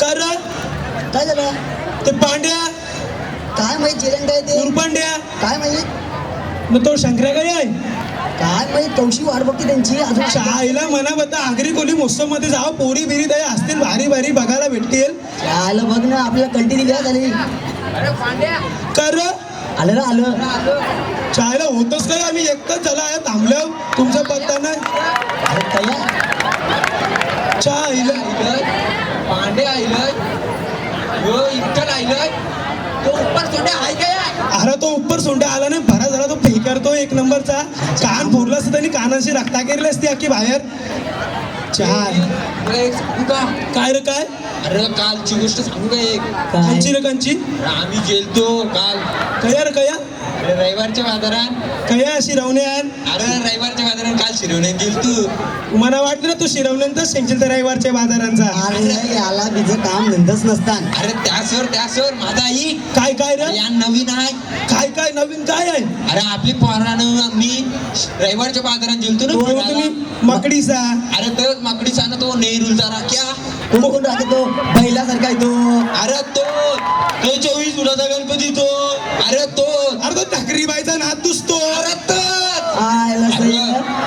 कर. काय झालं? ते पांड्या. काय माहीत चिरण काय ते? उरपांड्या काय माहीत? मग तो शंकर्या काय आहे काय माहीत? कौशी वाट बघते त्यांची. अजून शाळेला मना बद्दा आगरी कोली महोत्सवमध्ये जावं? पोरी बिरी दया असतील भारी भारी बघायला भेटतील. आलं बघ ना आपल्याला कंटी दिली हा खाली कर. आलं ना आलं. शाळेला होतच काय आम्ही एकच झाला आहे थांबलो तुमचा पत्ता नाही अरे कया शाळेला पांडे आयलंय इतकं आयलंय तो उपर सोडे आहे काय अरे तो उपर सोंडा आला नाही. भरा झाला तो फेकरतो एक नंबरचा. कान फोडला असता त्यांनी कानाशी रक्ता केली असती अख्खी बाहेर. चार. तुला एक सांगू का? काय रे काय? अरे कालची गोष्ट सांगू का एक? कंची रे कंची अरे आम्ही गेलतो काल. कया रे कया? अरे रविवारच्या बाजारात. कया अशी रावण्यान अरे रविवारच्या शिरवण्यात गेलतो मला वाटलं ना तू शिरवल्यानंतर शेंगशील त्या रविवारच्या बाजारांचा. अरे याला बिझं काम धंदाच नसतान. अरे त्यासवर त्यासवर माझा आई. काय काय रे? या नवीन आहे. काय काय नवीन काय आहे? अरे आपली पोरानं मी रविवारच्या बाजारात गेलतो ना तो फिरायला. तुम्ही मकडीचा. अरे तो माकडीचा ना तो नेहरूलचा राख्या. कोण कोण राहते तो? बैलासारखा आहे तो. अरे तो. तो चोवीस उडाचा गणपती तो. अरे तो. अरे तो ठाकरीबाईचा नाद दुसतो अरे तोच. आयला सही.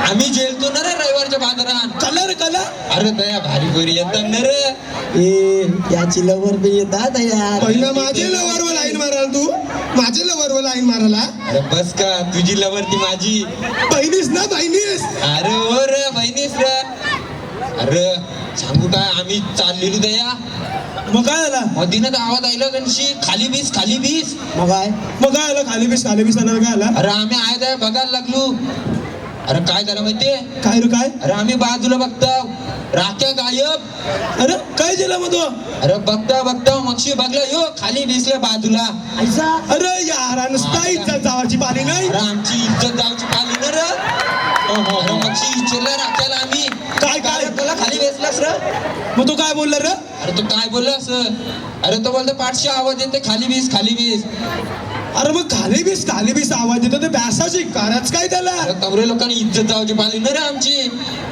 आम्ही जेलतो ना रे रविवारच्या बाजारात. Colour colour? अरे दया भारी भारी येतात ना रे. ए याची लवर बी येतात यार. पहिलं माझे लवरवर लाईन मारायला तू? माझे लवरवर लाईन मारायला? अरे बस का तुझी लवर ती माझी. बहिणीस ना बहिणीस? अरे हो रे बहिणीस रे. अरे सांगू काय आम्ही चाललेलो दया. मग काय झाला? मधीनं आवाज आयला गणशी खाली बीस खाली बीस. मग काय? मग काय आलं खाली बीस खाली बीस आलं काय आला अरे आम्ही आहे बघायला लागलो. अरे काय झालं माहितीये काय रे काय? अरे आम्ही बाजूला बघता राख्या गायब. अरे काय झालं मग तो? अरे बघता बघता मक्षी बघला यो खाली दिसल्या बाजूला. ऐसा अरे यार नुसता इज्जत जावाची पाणी नाही? अरे आमची इज्जत जाऊची पाली ना रे. अरे मक्षी इच्छेला राख्याला आम्ही. काय काय? तुला खाली बेसलास रे. मग तो काय बोलला रे? अरे तू काय बोललास अरे तो बोलतो पाठशी आवाज येते खाली बीस खाली बीस अरे मग खाली बीस खाली बीस आवाज येतो ते बॅसाची कराच काय त्याला? अरे तवरे लोकांनी इज्जत जाऊची पाली ना रे आमची.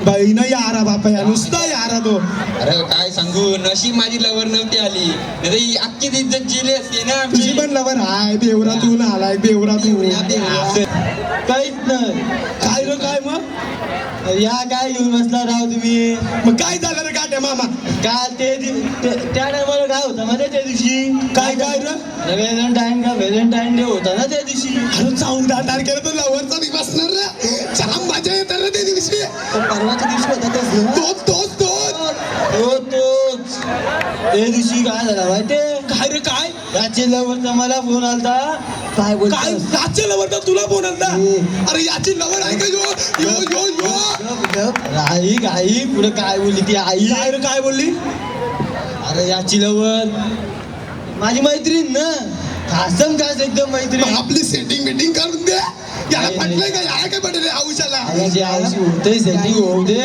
बहीण यारा बापा या नुसता यारा तो. अरे काय सांगू नशीब माझी लवर नव्हती आली. नाही तर ही अख्खीच इज्जत गेली असते ना तुझी आमची पण लवर हाय बेवरातून आलाय बेवरातून काहीच नाही. काय रे काय मग? या काय घेऊन बसला राव तुम्ही. मग काय झालं रे गाठ्या मामा? काल ते दि- ते- त्या टायमाला काय होतं माहिती त्या दिवशी? काय काय रे? व्हॅलेंटाईन का व्हॅलेंटाईन डे होता ना त्या दिवशी. अरे चौदा तारखेला तो लवरचा दिवस असणार रे. जाम मजा येतात रे त्या दिवशी. तो परवाच्या दिवशी होता तोच तोच तोच तोच. हो तोच. त्या दिवशी काय झालं माहितीये? काय रे काय? याची लवरचा मला फोन आलता. काय बोलतो काय याचे लवर तर तुला आलता? हम्म. अरे याची लवर आहे का यो? यो यो यो. आई आई पुढे काय बोलली ती आई? काय रे काय बोलली? अरे याची लवर माझी मैत्रीण ना. खासम खास एकदम मैत्रीण. आपली सेटिंग बिटिंग करून दे. याला नाही, पटलंय का? याला काय पटलंय? आयुष्याला आईची आईशी होते सेटिंग होऊ दे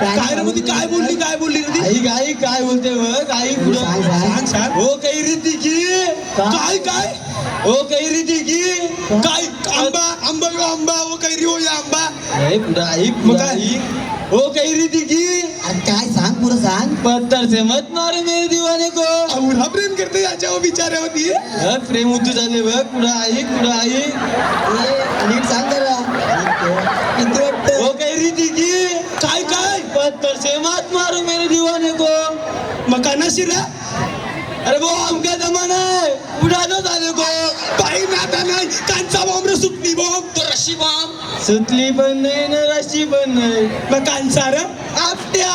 काय रे मग ती काय बोलली काय बोलली रे ती? आई गाई काय बोलते बघ? आई पुढे सांग सांग. हो काही रीती की? काय काय? हो काही रीती की? काय? आंबा आंबा यो आंबा ओ कैरी हो या आंबा. नाही पुढे आई मग पुढे काय? आई? हो काही रीती की? काय सांग पुढे सांग. पत्तर से मत मारे मेरे दीवाने को. एवढा प्रेम करते याच्यावर बिचाऱ्यावरती हा, प्रेम उतू झाले बघ पुढे आई पुढे आई नीट सांग जरा. किती वाटतं? हो काही रीती की? काय काय? पत्तर से मत मारो मेरे दीवाने को. मग कानाशी रे अरे वो हमका जमाना है उड़ा दो साले को. बाई नाता नाही. कांचा बॉम्ब रे सुटली बॉम्ब सुतली पण नाही ना रशी पण नाही. मग कांचा रे? आपट्या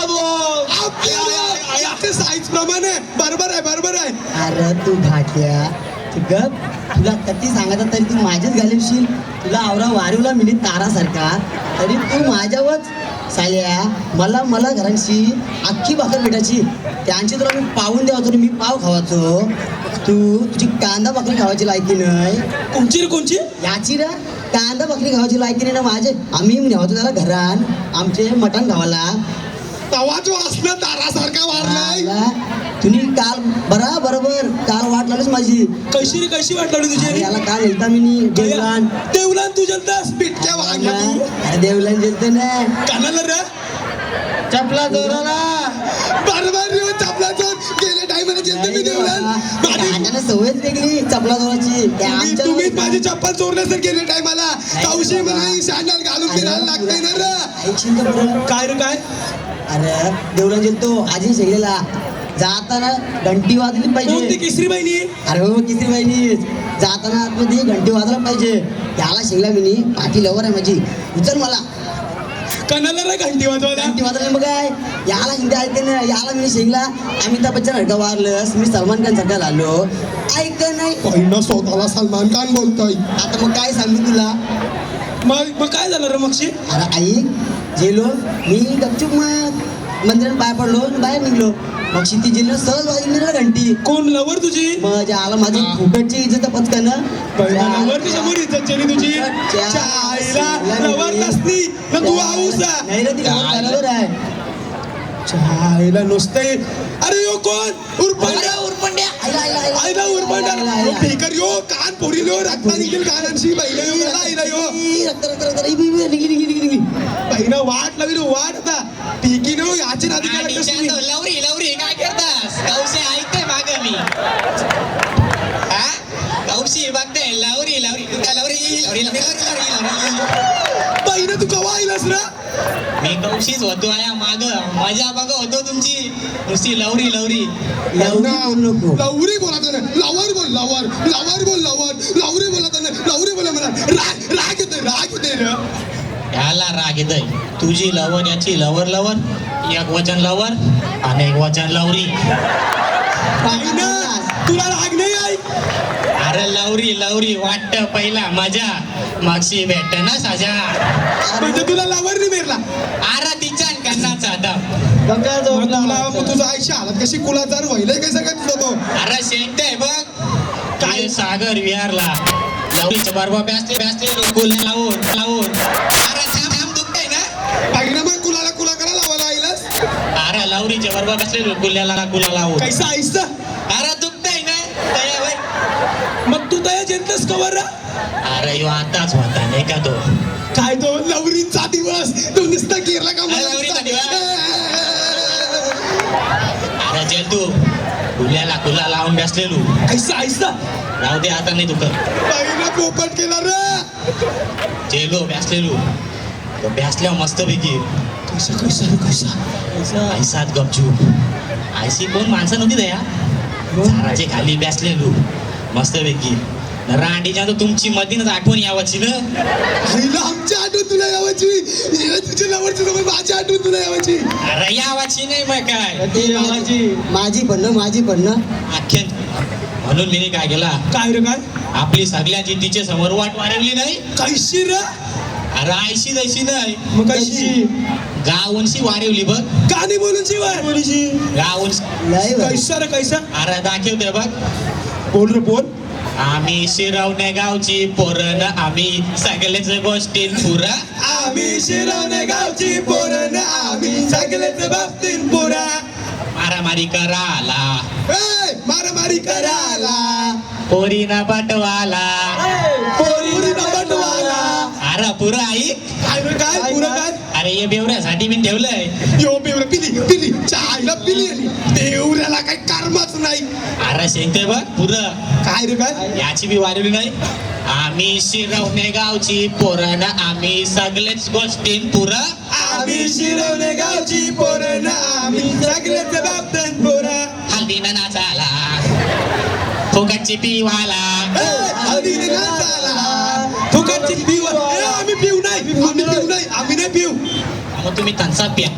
आपल्या साईज प्रमाणे बरोबर आहे बरोबर आहे. अरे तू भाट्या. तू गप तुला किती सांगायचं तरी तू माझ्याच घालवशील तुला आवरा वारीवला मिली तारासारखा. तरी तू माझ्यावरच साल्या. मला मला घरांशी अख्खी भाकर भेटायची त्यांची तुला मी पाहून द्यावतो मी पाव खावायचो. तू तुझी कांदा भाकरी खावायची लायकी नाही. कोणची रे कोणची? याची ना कांदा भाकरी खावायची लायकी नाही ना माझे. आम्ही नेवतो त्याला घरान आमचे मटण खावाला. तवा जो असलं तारासारखा वारलाय. तुम्ही काल बरा बरोबर काल वाट लागलीच माझी. कशी रे कशी वाटली अरे तुझी? याला काल येता मी नी देवलान देवलान तुझ्या तास पिटक्या वागल्या तू. अरे देवलान गेलते ना. कानाला रे. चपला जोराला. बरोबर ना सवयच वेगळी चपला तुम्ही- माझी चप्पल चोरले सर गेले टायमाला. कावशी. म्हणून सँडल घालून फिरायला लागतंय ना रे. काय रे काय? अरे देवळा तो आजी शेगलेला जाताना घंटी वाजली कोणती पाहिजे केसरी बहिणी? अरे हो किती बहिणी. जाताना आतमध्ये घंटी वाजला पाहिजे. त्याला शेंगला मी पाठी लवर आहे माझी. उचल मला. कणाला रे घंटी वाजवायला? घंटी वाजवली मग काय? याला हिंदी ऐकते ना याला मी शेंगला. अमिताभ बच्चन हडका वारलंस. मी सलमान खान सारखा आलो ऐक नाही पहिलं स्वतःला सलमान खान बोलतोय. आता मग काय सांगू तुला? मग मग काय झालं रे मगशी अरे आई जेलो मी गपचूप मग मंदिरात बाहेर पडलो आणि बाहेर निघलो. मग ती जिल्हा सहज वाजली ना घंटी. कोण लवर तुझी? जे आला माझी. फुकटची इज्जत पचकानं लवर समोर इज्जत तुझी. चायला लवर नसती ना तू आऊसा नाही रे ती लवर बरोबर आहे चायला नुसतंय. अरे यो कोण? उरपंड्या. उरपंड्या. आयला उरपंड्या. यो कान रक्त निघेल कानांशी बैल यो रक्त रक्त रक्त पहिला वाट लावली वाट आता. पिकी नो याची नादी काय पहिलं तू कवा आईलास ना? मी कौशीच होतो आया माग मजा बघ होतो तुमची. नुसती लवरी लवरी. लवरी बोलू नको. लवरी बोला ना लवर बोल लवर. लवर बोल लवर. लवरी बोला ना लवरी बोला म्हणा. राग राग येते राग येते रे ह्याला राग येतय. तुझी लवर याची लवर लवर. एक वचन लवर आणि एक वचन लवरी. ना तुला राग नाही आई. अरे लवरी लवरी वाटत पहिला मजा. मागशी भेट ना साजा. म्हणजे तुला लवर नाही मेरला अरे तिच्या कन्नाचा दम. गंगा मग तुला मग तुझा आईशी हालत. कशी कुलाचार व्हायलाय काय सगळं तुझा तो? अरे शेकताय बघ. काय? सागर विहारला. लवरीच्या बरोबर बॅसले बॅसले लोकुल लावून लावून. अरे थांब थांब दुखतंय ना. मग कुलाला कुला करा लावायला आईलास. अरे लवरीच्या बरोबर बसले लोकुल्याला कुला लावून. कैसा आईस अरे दुखतंय ना दया बाई. मग तू तया जनतेस कवर अरे यो आताच होता नाही का तो? काय तो? लवरींचा दिवस. तू नुसता केला का मला लवरीचा? अरे जेल तू कुल्याला कुला लावून बसलेलो. कैसा आईसा राहू दे आता नाही दुखत. पहिला पोपट केला रे. जेलो बॅसलेलो. तो बॅसल्या मस्तपैकी. कैसा कैसा रे कैसा ऐसात गपचूप. आयसी कोण माणसं नव्हती दया? झाडाचे खाली बॅसलेलो. मस्तपैकी रांडीच्या तर तुमची मधीनच आठवण यावाची ना? आईला आमची आठवण तुला यावाची. तुझ्या माझी आठवण तुला यावाची. अरे यावाची नाही मग काय. ती माझी माझी पण माझी पण अख्यान म्हणून मी काय केला काय रे काय? आपली सगळ्यांची तिचे समोर वाट वाढवली नाही? कैशी रे? अरे आयशी तशी नाही. मग कैशी गावनशी वाढवली बघ. गाणी बोलून शिवाय बोलीची गावून लय भारी. कैसा रे कैसा? अरे दाखवते बघ. बोल रे बोल. आम्ही शिरवणे गावची पोरण आम्ही सगळेच गोष्टी पुरा. आम्ही शिरवणे गावची पोरण आम्ही सगळेच बाबतीत पोरा. मारामारी कराला. ए, मारामारी करायला पोरीना पटवाला. पुरा आई. काय रे काय? पुरं काय? अरे हे बेवऱ्यासाठी मी ठेवलंय. यो बेवऱ्या पिली पिली. चायला पिली. बेवऱ्याला काही कर्मच नाही. अरे शेंगते बघ पुरं. काय रे काय? याची बी वाढवली नाही. आम्ही शिरवणे गावची पोरण आम्ही सगळेच गोष्टी पुरा. आम्ही शिरवणे गावची पोरण आम्ही सगळेच बाबतीत पोरा. हल्दीना नाचाला फुकटची पिवाला. फुकटची पिऊ ए, आम्ही पिऊ नाही. आम्ही पिऊ नाही. आम्ही नाही पिऊ. मग तुम्ही त्यांचा प्या.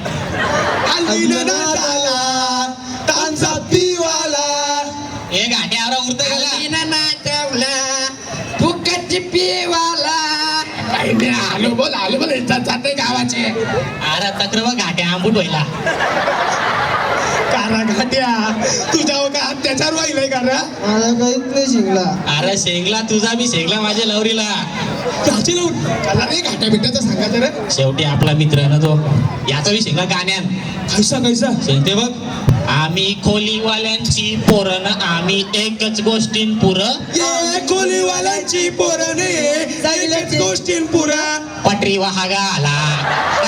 तांचा पिवाला. हे घाट्यावर उरत गेला नाचवला फुकटची पिवाला आलो बोल आलो बोल. जाते गावाचे. अरे तक्र घाट्या आंबूट व्हायला. कारा घाट्या. तुझ्यावर काय अत्याचार व्हायलाय का रा? मला काहीच नाही शिकला अरे शेगला तुझा बी शेगला माझ्या लवरीला. लावून त्याला रे घाट्या बिट्याचं सांगा जरा शेवटी आपला मित्र ना तो. याचा बी शेगला गाण्यान कैसा कैसा शेंगते बघ. आम्ही खोलीवाल्यांची पोरण आम्ही एकच गोष्टीन पुर. ये खोलीवाल्यांची पोरं ये सगळ्याच गोष्टी पुरा. पटरी नगराची ऐ, पटरी महागाला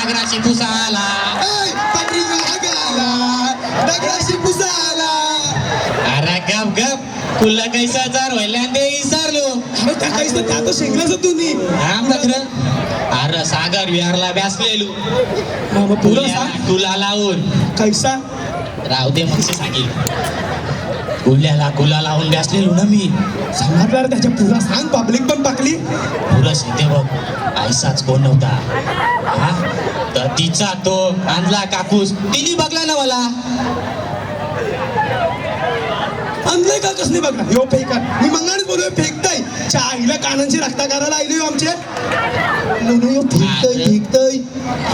दगडाशी पुसाला अरे गप गप. तुला कैसा जार व्हायला ते विसरलो. अरे त्या नाही, त्या तर शेंगलाच तुम्ही राम नखर अरे सागर विहारला बॅसलेलो तुला तुला लावून. कैसा राव दे मग सांगेल. कुल्याला कुला लावून बसलेलो ना मी. समजणार त्याच्या पुरा सांग पब्लिक पण पाकली. पुरा शिंदे बघ आयसाच कोण नव्हता? हा? तर तिचा तो आणला काकूस. तिने बघला ना मला. आणलंय का कसली बघ हो ह्यो मी मंगाने बोलूय फेकताय. चाईला कानांची रक्ता करायला आली हो आमचे. म्हणून फेकतय फेकतय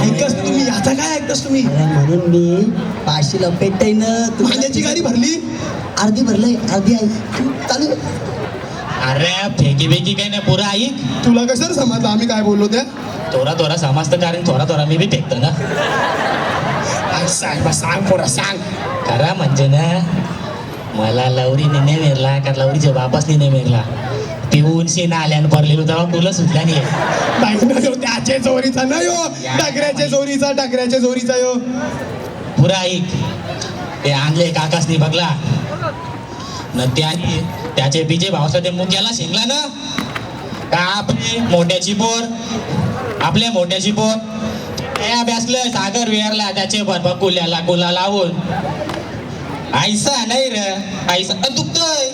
ऐकस तुम्ही याचा काय ऐकतास तुम्ही? अरे म्हणून मी पाचशे लपेट ना भांड्याची गाडी भरली? अर्धी भरलंय अर्धी आहे तू चालू. अरे फेकी बेकी काय नाही पुरा ऐक तुला कसं समजलं? आम्ही काय बोललो त्या? थोडा थोडा समजतं कारण थोडा थोडा मी बी फेकतो ना. आई सांग बा, सांग पोरा सांग. खरा म्हणजे ना मला लवरीने नाही मेरला का लवरीच्या बापासनी नाही मेरला? पिऊन शेण आल्यानं पडलेलो तेव्हा पुलं सुटला नाही त्याच्या चोरीचा ना यो? डगऱ्याच्या चोरीचा डगऱ्याच्या चोरीचा यो. पुरा ऐक ते आणले काकासनी बघला. न त्याने त्याचे बिजे भावसा ते मुक्याला शिंगला ना? का आपले मोठ्याची पोर? आपल्या मोठ्याची पोर? त्या बॅसलं सागर विहारला त्याचे बरबा कुल्याला कुला लावून. आयसा नाही र आयसा अ, दुखतोय.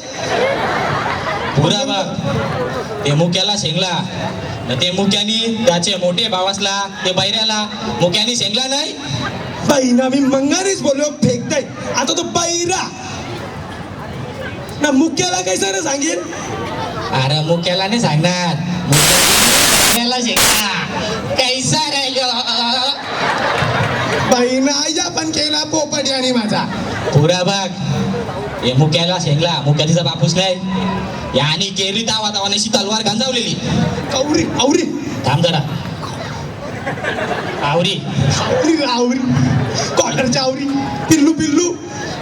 पुरा बघ. ते मुक्याला शेंगला. न ते मुक्यानी त्याचे मोठे भावासला ते बैऱ्याला. मुक्यानी शेंगला नाही. ना मी मंगानेच बोललो फेकताय. आता तो बैरा. ना मुख्याला काय सर सांगेल? अरे मुक्याला नाही सांगणार. मुक्याला शेंगला. कैसा राहिलो बाई ना आईया पण केला पोपटी आणि माझा. पुरा बघ. हे मुक्याला शेंगला मुक्याचा बापूस नाही याने केरी तावा तावानेशी तलवार गांजावलेली. कौरी आवरी. थांब जरा. आवरी. आवरी आवरी. क्वार्टरच्या आवरी. पिल्लू पिल्लू.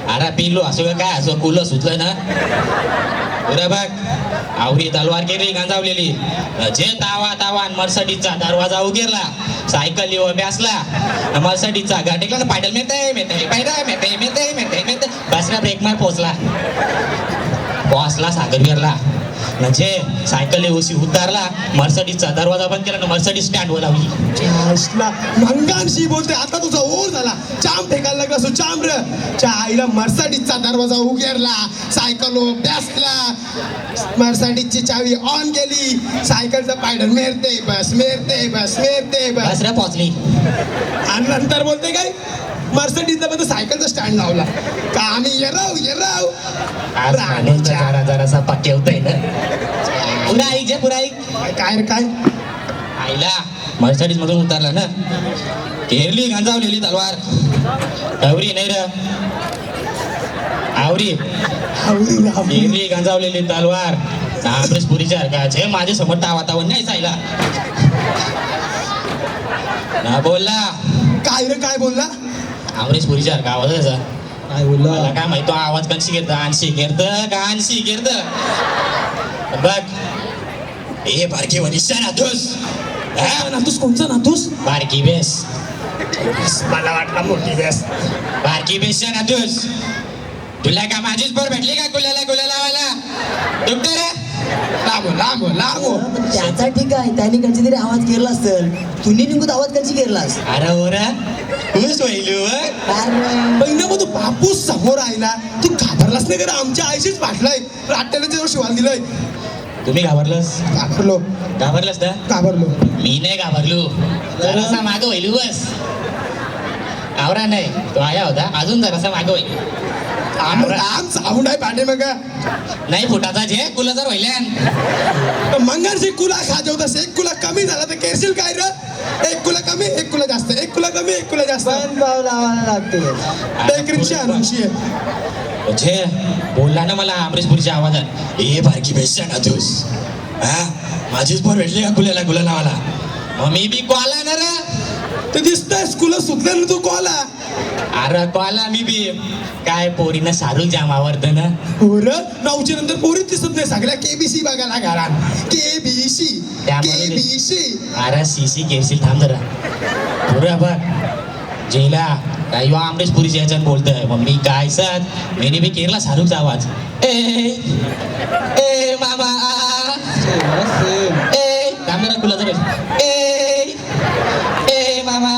अरे पिल्लो असं का काय असं कुलं सुचलं ना? पुरा बघ आवरी तलवार केली गांजावलेली. जे तावा तावा मर्सडीचा दरवाजा उघेरला. सायकल येऊ बॅसला. मर्सडीचा गाठीला ना पायडल मेते मेते पायडा मेते मेते मेते मेते बसला ब्रेक मार पोचला पोचला सागर गेरला. म्हणजे सायकल येऊशी उतारला मर्सडीचा दरवाजा बंद केला ना मर्सडीज स्टँडवर लावली. चासला मंगानशी बोलते आता तुझा ओर झाला. चाम फेकायला लागला सो चाम र. च्या आईला मर्साडीजचा दरवाजा उघडला सायकल बॅसला मर्साडीजची चावी ऑन केली. सायकलचा पायडल मेरते बस मेरते बस मेरते बस. बस रे पोचली आणि नंतर बोलते काय? मर्सडीजला मध्ये सायकलचा स्टँड लावला. का आम्ही येराव येराव जरा जरासा पक्के होतय ना. पुरा ऐक जे पुरा ऐक काय रे काय? आईला मर्सडीज मधून उतरला ना. केरली गांजावलेली तलवार. आवरी नाही र. आवरी. केरली गांजावलेली तलवार. अमरीश पुरीच्या हरकाचे माझे समोर तावा तावन नाही सायला ना बोलला. काय रे काय बोलला? अमरीश पुरीच्या हरका आवाज आहे त्याचा. काय मला बोलला काय माहिती तो आवाज कशी घेत आणशी घेत का आणशी घेत बघ ए बारकी वनिष्ठा नाथूस हा? नातूस? कोणचा नातूस? बारकी बेस. मला वाटला मोठी बेस. बारकी बेसच्या नाथूस तुला का माझीच पोर भेटली का कुल्याला कुल्या लावायला? दुखतं रे? लांबो लांबो पण त्याचा ठीक आहे. त्याने कधी तरी आवाज केला असेल. तुम्ही निघून आवाज कशी केलास अरे ओरा. अरे पहिला मग तू बापूस समोर आयला. तू घाबरलास नाही का आमच्या आईशीच पाठलाय राट्याला जेव्हा शिवाल दिलंय. तुम्ही घाबरलंस? घाबरलो. घाबरलंस ना घाबरलो. मी नाही घाबरलो. जरासा मागं होईल बस. आवरा नाही. तो आया होता. अजून जरासा मागं होईल आम साऊंड आहे पाठे मग नाही फुटाचा जे कुला जर व्हायला. मंगळशी कुला खाजवतास एक कुला कमी झाला तर केरशील काय र? एक कुला कमी एक कुला जास्त एक कुला कमी एक कुला जास्त. पण पाव लावायला लागते. एक रिक्षा छे बोलला ना मला अमरीशपूरच्या आवाजात ए बारकी बेसच्या ना तूस हा? माझीच पोर भेटली का कुल्याला गुला लावाला मग मी बी कॉला ना रे ते दिसतंय कुला सुटलं ना तू कॉला अरे कॉला मी बी. काय पोरीनं सारू जाम आवडतं ना हो र नऊच्या नंतर पोरीच दिसत नाही. सगळ्या केबीसी बघायला घरात. केबीसी त्यामुळे- केबीसी अरे सीसी केसी थांब जरा. पुरा बघ. जेला काय ह्यो अमरीश पुरीच्या याच्यात बोलतोय. मग मी काय सर? मेनी बी केरला शाहरुखचा आवाज. ए ए मामा ए कॅमेरा खुला जरा ए ए मामा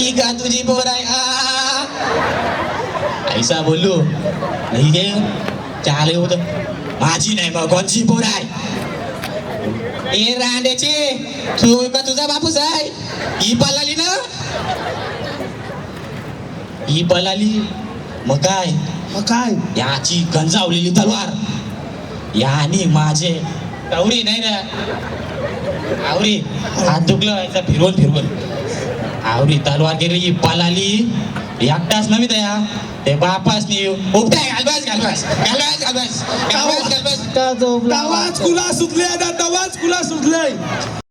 ही का तुझी पोर आहे आ ऐसा बोललो नाही गे चाले होत माझी नाही मग कोणची पोर आहे ए रांड्याची तू का तुझा बापूस आहे ही पळाली ना? ही पळाली मग काय मग काय याची गंजावलेली तलवार। यानी माझे गौरी नाही ना आवरी हात दुखलं व्हायचा फिरवून फिरवून. आवरी तलवार गेली पळाली एकटाच नव्हे त्या. ते बापास नी उपटाय घालबास घालबास घालबास घालबास घालबास घालबास तवाच कुला सुचले आता तवाच कुला सुचलंय